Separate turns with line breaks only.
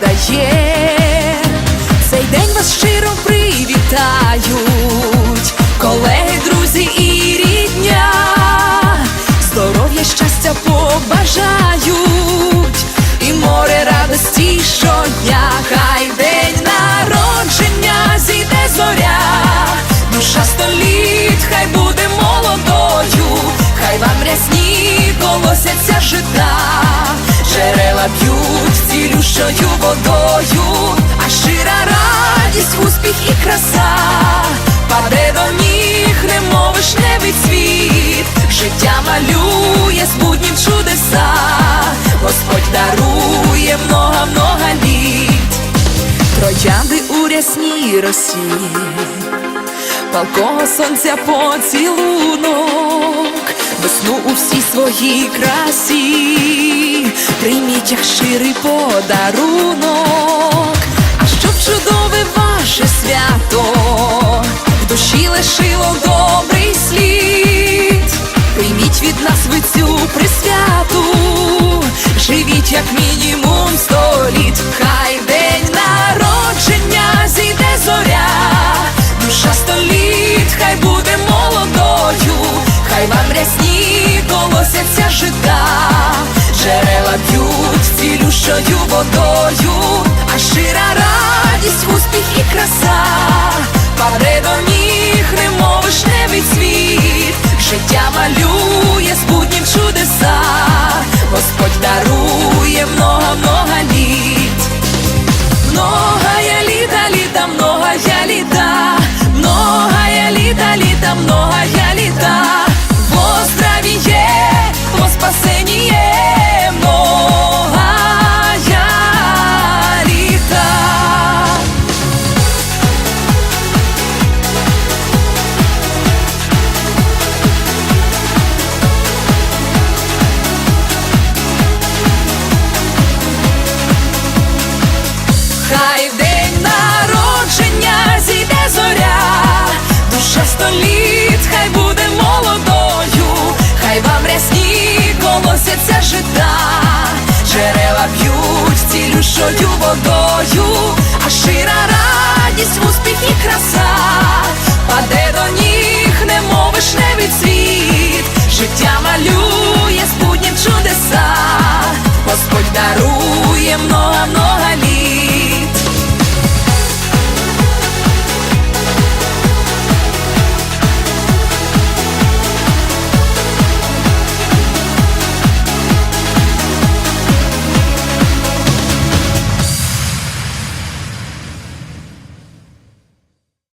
дає, цей день вас щиро привітають, колеги, друзі і рідня, здоров'я, щастя побажають, і море радості щодня, хай день народження зійде зоря, душа століть, хай буде молодою, хай вам рясні колосяться жита б'ють водою, а щира радість, успіх і краса, паде до ніг, немов вишневий цвіт, життя малює з буднів чудеса, Господь дарує много-много літ, троянди у рясній росі палкого сонця поцілунок, весну у всій своїй красі, як щирий подарунок, цілющою водою, а щира радість, успіх і краса, паде до ніг, немов вишневий цвіт, життя малює з буднів чудеса, Господь дарує много-много літ. Многая літа, літа, многая літа, многая літа, літа, многая літа, душа століт, хай буде молодою, хай вам рясні колосяться жита, джерела б'ють цілющою водою, а щира радість, успіх і краса, паде до ніг, немов вишневий цвіт, життя малює з чудеса, Господь дарує.